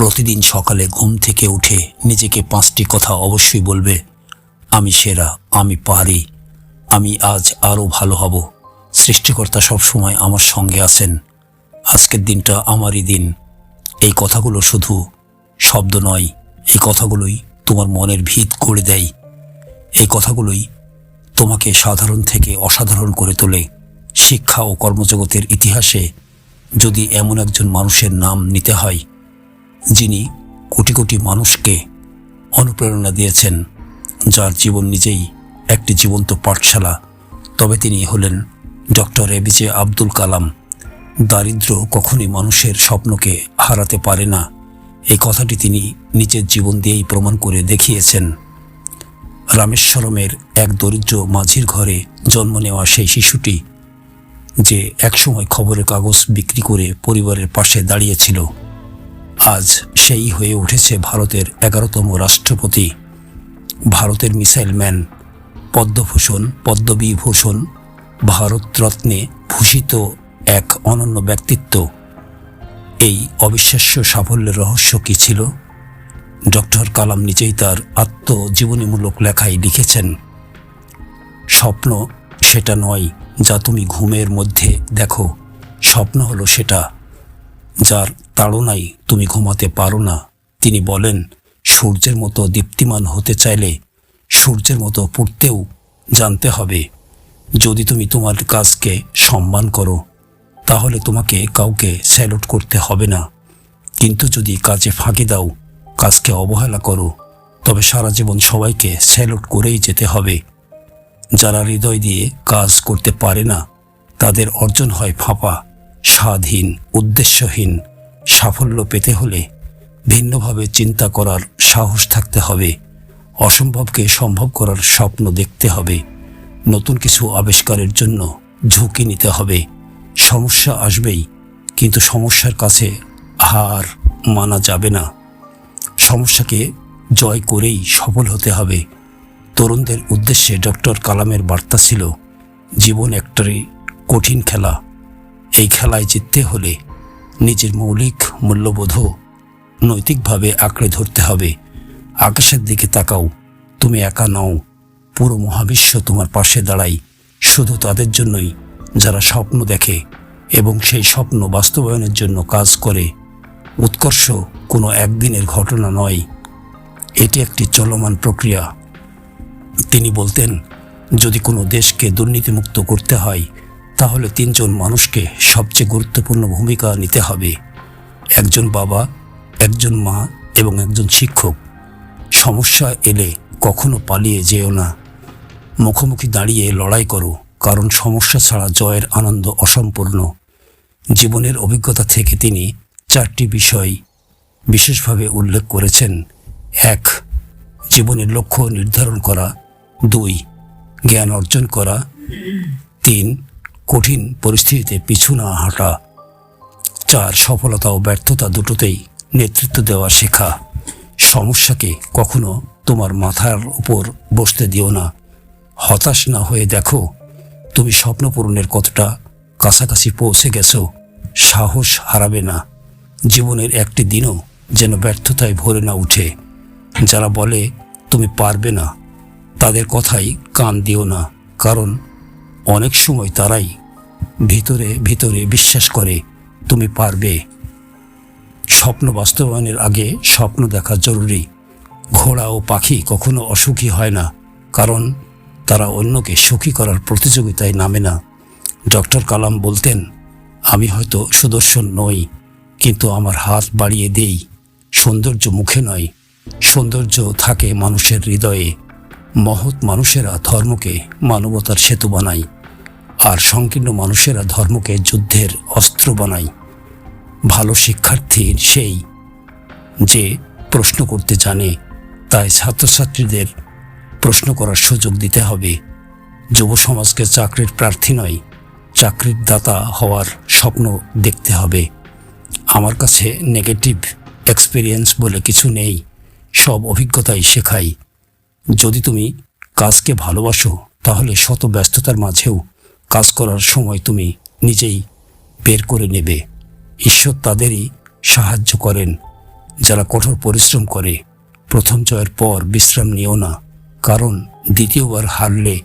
প্রতিদিন সকালে ঘুম থেকে উঠে নিজেকে পাঁচটি কথা অবশ্যই বলবে, আমি সেরা, আমি পারি, আমি আজ আরও ভালো হব। সৃষ্টিকর্তা সবসময় আমার সঙ্গে আছেন। আজকের দিনটা আমারই দিন। এই কথাগুলো শুধু শব্দ নয়, এই কথাগুলোই তোমার মনের ভিত করে দেয়। এই কথাগুলোই তোমাকে সাধারণ থেকে অসাধারণ করে তোলে। শিক্ষা ও কর্মজগতের ইতিহাসে যদি এমন একজন মানুষের নাম নিতে হয় যিনি কোটি কোটি মানুষকে অনুপ্রেরণা দিয়েছেন, যার জীবন নিজেই একটি জীবন্ত পাঠশালা। তবে তিনি হলেন ডক্টর এবিজে আব্দুল কালাম। দারিদ্র কখনই মানুষের স্বপ্নকে হারাতে পারে না। এই কথাটি তিনি নিজের জীবন দিয়েই প্রমাণ করে দেখিয়েছেন। রামেশ্বরমের এক দরিদ্র মাঝির ঘরে জন্ম নেওয়া সেই শিশুটি, যে একসময় খবরের কাগজ বিক্রি করে পরিবারের পাশে দাঁড়িয়েছিল। আজ সেই হয়ে উঠেছে ভারতের এগারোতম রাষ্ট্রপতি। ভারতের মিসাইল ম্যান পদ্মভূষণ, পদ্মবিভূষণ, ভারতরত্নে ভূষিত এক অনন্য ব্যক্তিত্ব। এই অবিশ্বাস্য সাফল্যের রহস্য কী ছিল? ডক্টর কালাম নিজেই তার আত্মজীবনীমূলক লেখায় লিখেছেন, স্বপ্ন সেটা নয় যা তুমি ঘুমের মধ্যে দেখো। স্বপ্ন হলো সেটা যার তাড়নায় তুমি ঘুমাতে পারো না। তিনি বলেন, সূর্যের মতো দীপ্তিমান হতে চাইলে সূর্যের মতো পড়তেও জানতে হবে। যদি তুমি তোমার কাজকে সম্মান করো, তাহলে তোমাকে কাউকে স্যালুট করতে হবে না। কিন্তু যদি কাজে ফাঁকি দাও, কাজকে অবহেলা করো, তবে সারা জীবন সবাইকে স্যালুট করেই যেতে হবে। যারা হৃদয় দিয়ে কাজ করতে পারে না, তাদের অর্জন হয় ফাঁপা, স্বাধীন, উদ্দেশ্যহীন সাফল্য পেতে হলে ভিন্নভাবে চিন্তা করার সাহস থাকতে হবে, অসম্ভবকে সম্ভব করার স্বপ্ন দেখতে হবে, নতুন কিছু আবিষ্কারের জন্য ঝুঁকি নিতে হবে। সমস্যা আসবেই, কিন্তু সমস্যার কাছে হার মানা যাবে না। সমস্যাকে জয় করেই সফল হতে হবে। তরুণদের উদ্দেশ্যে ডক্টর কালামের বার্তা ছিল, জীবন একটাই কঠিন খেলা। এই খেলায় জিততে হলে নিজের মৌলিক মূল্যবোধও নৈতিকভাবে আঁকড়ে ধরতে হবে। আকাশের দিকে তাকাও, তুমি একা নও। পুরো মহাবিশ্ব তোমার পাশে দাঁড়াই শুধু তাদের জন্যই যারা স্বপ্ন দেখে এবং সেই স্বপ্ন বাস্তবায়নের জন্য কাজ করে। উৎকর্ষ কোনো একদিনের ঘটনা নয়। এটি একটি চলমান প্রক্রিয়া। তিনি বলতেন, যদি কোনো দেশকে দুর্নীতিমুক্ত করতে হয় তাহলে তিনজন মানুষকে সবচেয়ে গুরুত্বপূর্ণ ভূমিকা নিতে হবে। একজন বাবা, একজন মা এবং একজন শিক্ষক। সমস্যা এলে কখনো পালিয়ে যেও না। মুখোমুখি দাঁড়িয়ে লড়াই করো, কারণ সমস্যা ছাড়া জয়ের আনন্দ অসম্পূর্ণ। জীবনের অভিজ্ঞতা থেকে তিনি চারটি বিষয় বিশেষভাবে উল্লেখ করেছেন। এক, জীবনের লক্ষ্য নির্ধারণ করা। দুই, জ্ঞান অর্জন করা। তিন কঠিন পরিস্থিতিতে পিছু না হাঁটা, চার সফলতা ও ব্যর্থতা দুটোতেই নেতৃত্ব দেওয়া শেখা। সমস্যাকে কখনো তোমার মাথার উপর বসতে দিও না। হতাশ না হয়ে দেখো, তুমি স্বপ্ন পূরণের কতটা কাছাকাছি পৌঁছে গেছো। সাহস হারাবে না। জীবনের একটি দিনও যেন ব্যর্থতায় ভরে না উঠে। যারা বলে, তুমি পারবে না, তাদের কথাই কান দিও না। কারণ অনেক সময় তারাই ভিতরে ভিতরে বিশ্বাস করে, তুমি পারবে। স্বপ্ন বাস্তবায়নের আগে স্বপ্ন দেখা জরুরি। ঘোড়া ও পাখি কখনো অসুখী হয় না, কারণ তারা অন্যকে সুখী করার প্রতিযোগিতায় নামে না। ডক্টর কালাম বলতেন, আমি হয়তো সুদর্শন নই, কিন্তু আমার হাত বাড়িয়ে দেই। সৌন্দর্য মুখে নয়, সৌন্দর্য থাকে মানুষের হৃদয়ে। মহৎ মানুষেরা ধর্মকে মানবতার সেতু বানায়। আর সংকীর্ণ মানুষেরা ধর্মকে যুদ্ধের অস্ত্র বানায়। ভালো শিক্ষার্থীর সেই যে প্রশ্ন করতে জানে, তাই ছাত্রছাত্রীদের প্রশ্ন করার সুযোগ দিতে হবে। যুব সমাজকে চাকরির প্রার্থী নয়, চাকরির দাতা হওয়ার স্বপ্ন দেখতে হবে। আমার কাছে নেগেটিভ এক্সপিরিয়েন্স বলে কিছু নেই, সব অভিজ্ঞতাই শেখাই যদি তুমি কাজকে ভালোবাসো, তাহলে শত ব্যস্ততার মাঝেও কাজ করার সময় তুমি নিজেই বের করে নেবে। ঈশ্বর তাদেরই সাহায্য করেন। যারা কঠোর পরিশ্রম করে, প্রথম জয়ের পর বিশ্রাম নিও না। কারণ দ্বিতীয়বার হারলে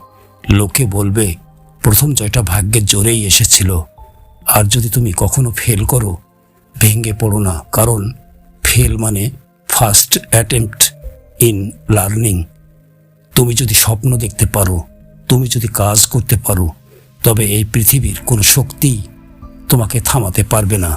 লোকে বলবে, প্রথম জয়টা ভাগ্যের জোরেই এসেছিল। আর যদি তুমি কখনো ফেল করো, ভেঙে পড়ো না। কারণ ফেল মানে ফার্স্ট অ্যাটেম্পট ইন লার্নিং তুমি যদি স্বপ্ন দেখতে পারো, তুমি যদি কাজ করতে পারো তবে এই পৃথিবীর কোনো শক্তি তোমাকে থামাতে পারবে না।